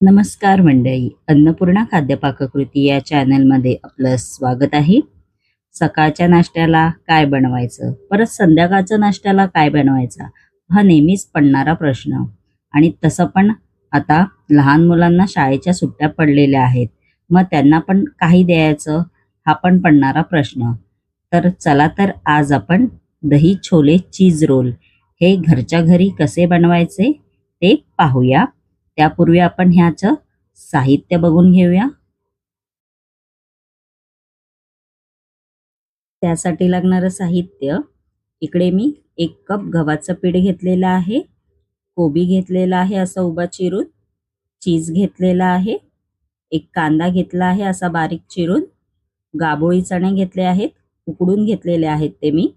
नमस्कार मंडळी अन्नपूर्णा खाद्यपाककृती या चॅनलमध्ये आपलं स्वागत आहे. सकाळच्या नाश्त्याला काय बनवायचं? परत संध्याकाळच्या नाश्त्याला काय बनवायचा? हा नेहमीच पडणारा प्रश्न. आणि तसं पण आता लहान मुलांना शाळेच्या सुट्ट्या पडलेल्या आहेत. मग त्यांना पण काही द्यायचं? हा पण पडणारा प्रश्न. तर चला तर आज आपण दही छोले चीज रोल हे घरच्या घरी कसे बनवायचे ते पाहूया. त्यापूर्वी आपण ह्याचं साहित्य बघून घेऊया. त्यासाठी लागणारं साहित्य इकडे मी एक कप गव्हाचं पीठ घेतलेलं आहे कोबी घेतलेला आहे असा उभा चिरून चीज घेतलेला आहे एक कांदा घेतला आहे असा बारीक चिरून गाबोळी चणे घेतले आहेत उकडून घेतलेले आहेत ते मी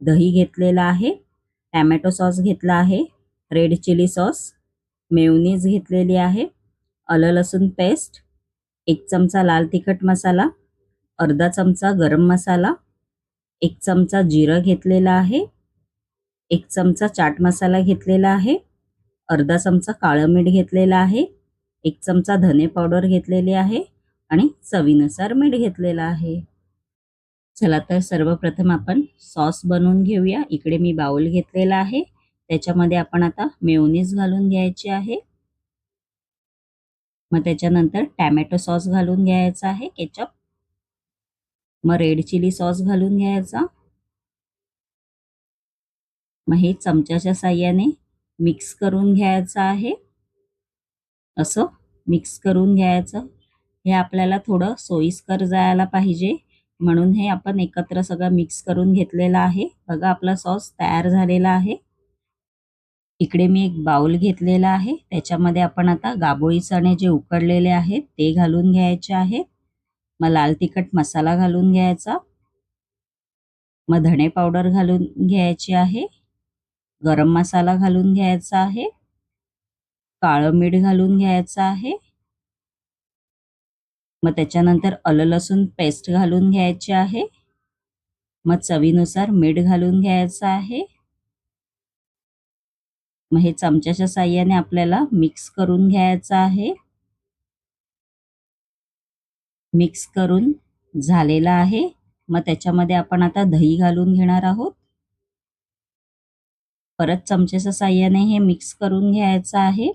दही घेतलेलं आहे टॅमॅटो सॉस घेतला आहे रेड चिली सॉस मेवनीज घेतलेली आहे. आलं लसूण पेस्ट एक चमचा लाल तिखट मसाला अर्धा चमचा गरम मसाला एक चमचा जिरं घेतलेला आहे एक चमचा चाट मसाला घेतलेला आहे अर्धा चमचा काळं मीठ घेतलेलं आहे एक चमचा धने पावडर घेतलेली आहे आणि चवीनुसार मीठ घेतलेलं आहे. चला तर सर्वप्रथम आपण सॉस बनवून घेऊया. इकडे मी बाउल घेतलेला आहे. त्याच्यामध्ये आपण आता मेयोनीज घालून घ्यायची आहे. मग त्याच्यानंतर टॅमॅटो सॉस घालून घ्यायचा आहे केचप. मग रेड चिली सॉस घालून घ्यायचा. मग हे चमच्याच्या साह्याने मिक्स करून घ्यायचं आहे. असं मिक्स करून घ्यायचं. हे आपल्याला थोडं सोयीस्कर जायला पाहिजे. म्हणून हे आपण एकत्र सगळं मिक्स करून घेतलेलं आहे. बघा आपला सॉस तयार झालेला आहे. इकडे मी एक बाउल घेतलेला आहे. त्याच्यामध्ये आपण आता गाबोळी चणे जे उकडलेले आहेत ते घालून घ्यायचे आहेत. मग लाल तिखट मसाला घालून घ्यायचा. मग धणे पावडर घालून घ्यायची आहे. गरम मसाला घालून घ्यायचा आहे. काळं मीठ घालून घ्यायचं आहे. मग त्याच्यानंतर आलं लसूण पेस्ट घालून घ्यायची आहे. मग चवीनुसार मीठ घालून घ्यायचं आहे. मग हे चमच्याच्या साह्याने आपल्याला मिक्स करून घ्यायचं आहे. मिक्स करून झालेला आहे. मग त्याच्यामध्ये आपण आता दही घालून घेणार आहोत. परत चमच्याच्या साह्याने हे मिक्स करून घ्यायचं आहे.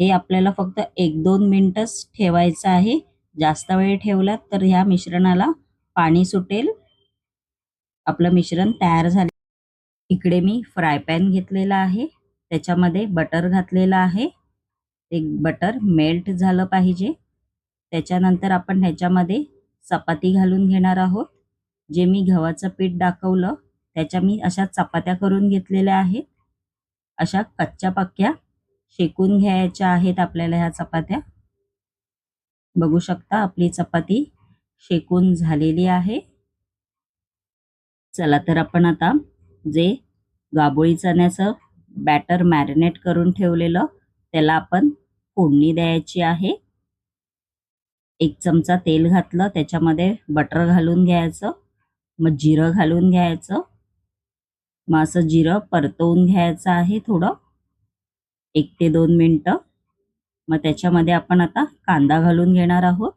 हे आपल्याला फक्त एक दोन मिनिटच ठेवायचं आहे. जास्त वेळ ठेवलात तर ह्या मिश्रणाला पाणी सुटेल. आपलं मिश्रण तयार झाले इकडे मी फ्राय पॅन घेतलेला आहे. त्याच्यामध्ये बटर घातलेलं आहे. एक बटर मेल्ट झालं पाहिजे. त्याच्यानंतर आपण ह्याच्यामध्ये चपाती घालून घेणार आहोत. जे मी गव्हाचं पीठ दाखवलं त्याच्या मी अशा चपात्या करून घेतलेल्या आहेत. अशा कच्च्या पक्क्या शेकून घ्यायच्या आहेत आपल्याला ह्या चपात्या. बघू शकता आपली चपाती शेकून झालेली आहे. चला तर आपण आता जे गाबोळी चण्याचं बॅटर मॅरिनेट करून ठेवलेलं त्याला आपण फोडणी द्यायची आहे. एक चमचा तेल घातलं त्याच्यामध्ये बटर घालून घ्यायचं मग जिरं घालून घ्यायचं. मग असं जिरं परतवून घ्यायचं आहे थोडं एक ते दोन मिनटं. मग त्याच्यामध्ये आपण आता कांदा घालून घेणार आहोत.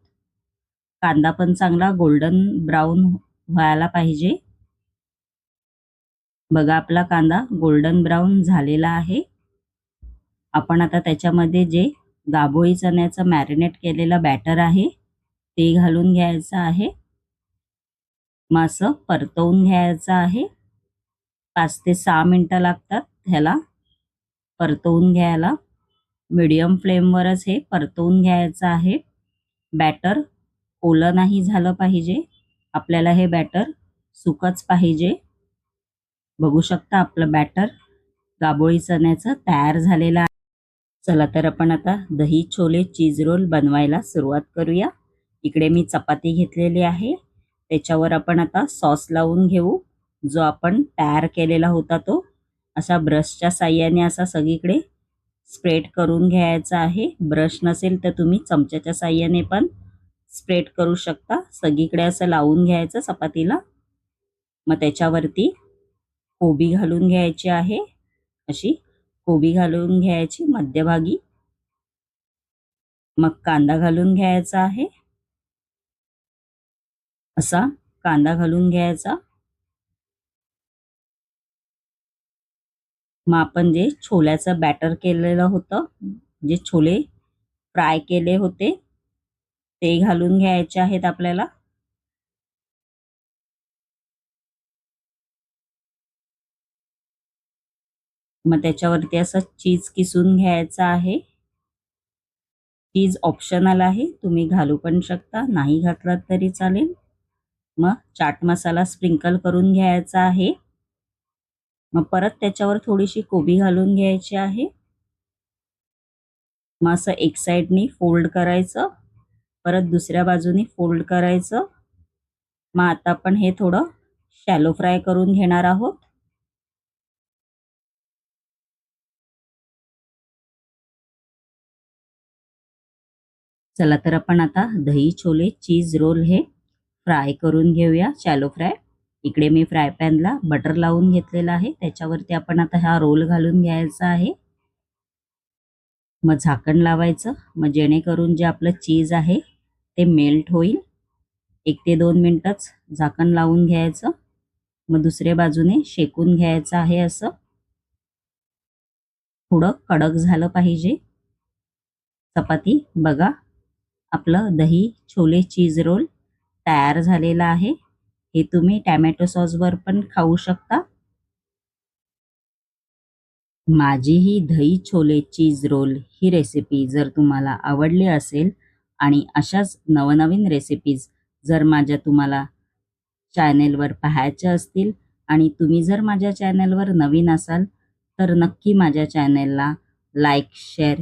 कांदा पण चांगला गोल्डन ब्राऊन व्हायला पाहिजे. बघा आपला कांदा गोल्डन ब्राऊन झालेला आहे. आपण आता त्याच्यामध्ये जे गाबोळी चण्याचं मॅरिनेट केलेलं बॅटर आहे ते घालून घ्यायचं आहे. मग असं परतवून घ्यायचं आहे. पाच ते सहा मिनटं लागतात ह्याला परतवून घ्यायला. मीडियम फ्लेमवरच हे परतवून घ्यायचं आहे. बॅटर ओलं नाही झालं पाहिजे. आपल्याला हे बॅटर सुकच पाहिजे. बघू शकता आपलं बॅटर गाबोळी चण्याचं तयार झालेलं आहे. चला तर आपण आता दही छोले चीज रोल बनवायला सुरुवात करूया. इकडे मी चपाती घेतलेली आहे. त्याच्यावर आपण आता सॉस लावून घेऊ. जो आपण तयार केलेला होता तो. असा ब्रशच्या साह्याने असा सगळीकडे स्प्रेड करून घ्यायचा आहे. ब्रश नसेल तर तुम्ही चमच्याच्या साह्याने पण स्प्रेड करू शकता. सगळीकडे असं लावून घ्यायचं चपातीला. मग त्याच्यावरती कोबी घालून घ्यायची आहे. अशी कोबी घालून घ्यायची मध्यभागी. मग कांदा घालून घ्यायचा आहे. असा कांदा घालून घ्यायचा. मग आपण जे छोल्याचं बॅटर केलेलं होतं जे छोले फ्राय केले होते ते घालून घ्यायचे आहेत आपल्याला. मग त्याच्यावरती असं चीज किसून घ्यायचं आहे. चीज ऑप्शनल आहे. तुम्ही घालू पण शकता. नाही घातलात तरी चालेल. मग चाट मसाला स्प्रिंकल करून घ्यायचा आहे. मग परत त्याच्यावर थोडीशी कोबी घालून घ्यायची आहे. मग असं एक साईडनी फोल्ड करायचं. परत दुसऱ्या बाजूनी फोल्ड करायचं. मग आता आपण हे थोडं शॅलो फ्राय करून घेणार आहोत. चला तर आपण आता दही छोले चीज रोल हे फ्राय करून घेऊया. शॅलो फ्राय इकडे मी फ्राय पॅनला बटर लावून घेतलेला आहे. त्याच्यावरती आपण आता हा रोल घालून घ्यायचा आहे. मग झाकण लावायचं. मग जेणेकरून जे आपलं चीज आहे ते मेल्ट होईल. एक ते दोन मिनटंच झाकण लावून घ्यायचं. मग दुसऱ्या बाजूने शेकून घ्यायचं आहे असं. थोडं कडक झालं पाहिजे. चपाती बघा. आपलं दही छोले चीज रोल तयार झालेला आहे. हे तुम्ही टॅमॅटो सॉसवर पण खाऊ शकता. माझी ही दही छोले चीज रोल ही रेसिपी जर तुम्हाला आवडली असेल आणि अशाच नवनवीन रेसिपीज जर माझ्या तुम्हाला चॅनेलवर पाहायच्या असतील आणि तुम्ही जर माझ्या चॅनेलवर नवीन असाल तर नक्की माझ्या चॅनेलला लाईक शेअर